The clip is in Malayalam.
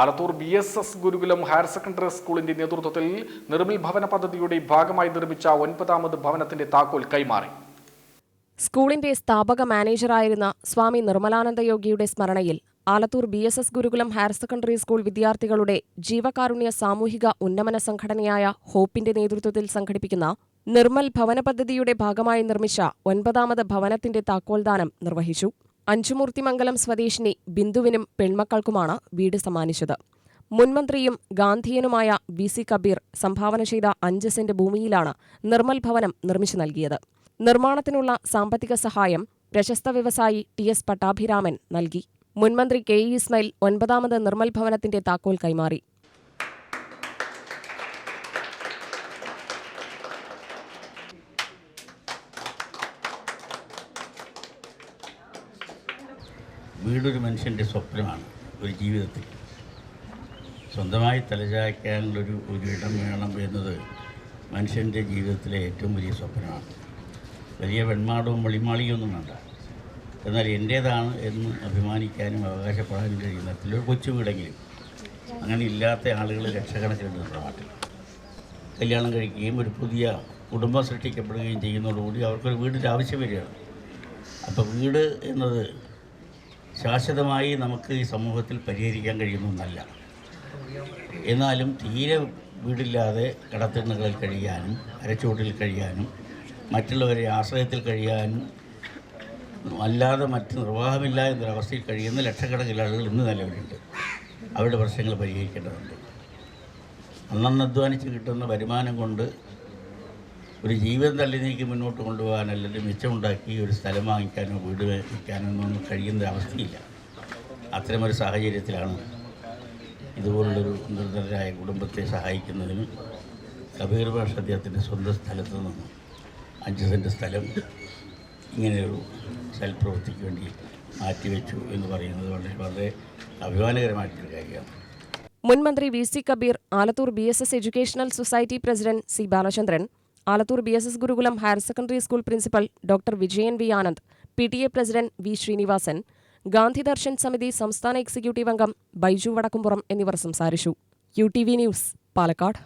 Alathur B S S Gurukulam higher secondary സ്കൂളിന്റെ നേതൃത്വത്തിൽ നിർമ്മിൽ ഭവന പദ്ധതിയുടെ ഭാഗമായി നിർമ്മിച്ച ഒൻപതാമത് ഭവനത്തിന്റെ താക്കോൽ കൈമാറി. സ്കൂളിന്റെ സ്ഥാപക മാനേജറായിരുന്ന സ്വാമി നിർമ്മലാനന്ദ യോഗിയുടെ സ്മരണയിൽ Alathur B S S Gurukulam higher secondary school വിദ്യാർത്ഥികളുടെ ജീവകാരുണ്യ സാമൂഹിക ഉന്നമന സംഘടനയായ ഹോപ്പിന്റെ നേതൃത്വത്തിൽ സംഘടിപ്പിക്കുന്ന നിർമ്മൽ ഭവന പദ്ധതിയുടെ ഭാഗമായി നിർമ്മിച്ച ഒൻപതാമത് ഭവനത്തിന്റെ താക്കോൽദാനം നിർവഹിച്ചു. അഞ്ചുമൂർത്തിമംഗലം സ്വദേശിനി ബിന്ദുവിനും പെൺമക്കൾക്കുമാണ് വീട് സമ്മാനിച്ചത്. മുൻമന്ത്രിയും ഗാന്ധിയനുമായ വി സി കബീർ സംഭാവന ചെയ്ത അഞ്ച് സെന്റ് ഭൂമിയിലാണ് നിർമ്മൽ ഭവനം നിർമ്മിച്ചു നൽകിയത്. നിർമ്മാണത്തിനുള്ള സാമ്പത്തിക സഹായം പ്രശസ്ത വ്യവസായി ടി എസ് പട്ടാഭിരാമൻ നൽകി. മുൻമന്ത്രി കെ ഇസ്മയിൽ ഒൻപതാമത് നിർമ്മൽ ഭവനത്തിന്റെ താക്കോൽ കൈമാറി. വീടൊരു മനുഷ്യന്റെ സ്വപ്നമാണ് ഒരു ജീവിതത്തിൽ. സ്വന്തമായി തലചായ്ക്കാനുള്ളൊരു ഒരു ഇടം വേണം എന്നത് മനുഷ്യന്റെ ജീവിതത്തിലെ ഏറ്റവും വലിയ സ്വപ്നമാണ്. വലിയ വെൺമാടവും വെളിമാളിയൊന്നും വേണ്ട. എന്നാൽ എന്റേതാണ് എന്ന് അഭിമാനിക്കാനും അവകാശപ്പെടാനും കഴിയുന്ന ഒരു കൊച്ചു വീടെങ്കിലും അങ്ങനെ ഇല്ലാത്ത ആളുകൾ ലക്ഷക്കണക്കിനുണ്ട് നമ്മുടെ നാട്ടിൽ. കല്യാണം കഴിക്കുകയും ഒരു പുതിയ കുടുംബം സൃഷ്ടിക്കപ്പെടുകയും ചെയ്യുന്നതോടുകൂടി അവർക്കൊരു വീടിന്റെ ആവശ്യം വരികയാണ്. അപ്പോൾ വീട് എന്നത് ശാശ്വതമായി നമുക്ക് ഈ സമൂഹത്തിൽ പരിഹരിക്കാൻ കഴിയുന്നൊന്നല്ല എന്നാലും തീരെ വീടില്ലാതെ കടത്തിണ്ണകളിൽ കഴിയാനും അരച്ചുവട്ടിൽ കഴിയാനും മറ്റുള്ളവരെ ആശ്രയത്തിൽ കഴിയാനും അല്ലാതെ മറ്റ് നിർവാഹമില്ല എന്നൊരവസ്ഥയിൽ കഴിയുന്ന ലക്ഷക്കണക്കിന് ആളുകൾ ഇന്ന് നിലവിലുണ്ട്. അവരുടെ പ്രശ്നങ്ങൾ പരിഹരിക്കേണ്ടതുണ്ട്. അന്നന്ന് അധ്വാനിച്ച് കിട്ടുന്ന വരുമാനം കൊണ്ട് ഒരു ജീവിതം തള്ളി നീക്കി മുന്നോട്ട് കൊണ്ടുപോകാൻ അല്ലെങ്കിൽ മിച്ചമുണ്ടാക്കി ഒരു സ്ഥലം വാങ്ങിക്കാനോ വീട് വയ്ക്കാനോ ഒന്നും കഴിയുന്ന അവസ്ഥയില്ല. അത്തരമൊരു സാഹചര്യത്തിലാണ് ഇതുപോലുള്ളൊരു നിർദ്ധരായ കുടുംബത്തെ സഹായിക്കുന്നതിന് കബീർ ഭാഷ അദ്ദേഹത്തിന്റെ സ്വന്തം സ്ഥലത്ത് നിന്നും അഞ്ച് സെന്റ് സ്ഥലം ഇങ്ങനെയൊരു സൽപ്രവൃത്തിക്ക് വേണ്ടി മാറ്റിവെച്ചു എന്ന് പറയുന്നത് വളരെ വളരെ അഭിമാനകരമായിട്ടൊരു കാര്യമാണ്. മുൻമന്ത്രി V C Kabeer Alathur B S S educational society president C Balachandran Alathur B S S Gurukulam higher secondary school principal doctor Vijayan V Anand P T A president V Srinivasan Gandhi Darshan Samiti സംസ്ഥാന എക്സിക്യൂട്ടീവ് അംഗം ബൈജു വടക്കുംപുറം എന്നിവർ സംസാരിച്ചു. U T V news Palakkad.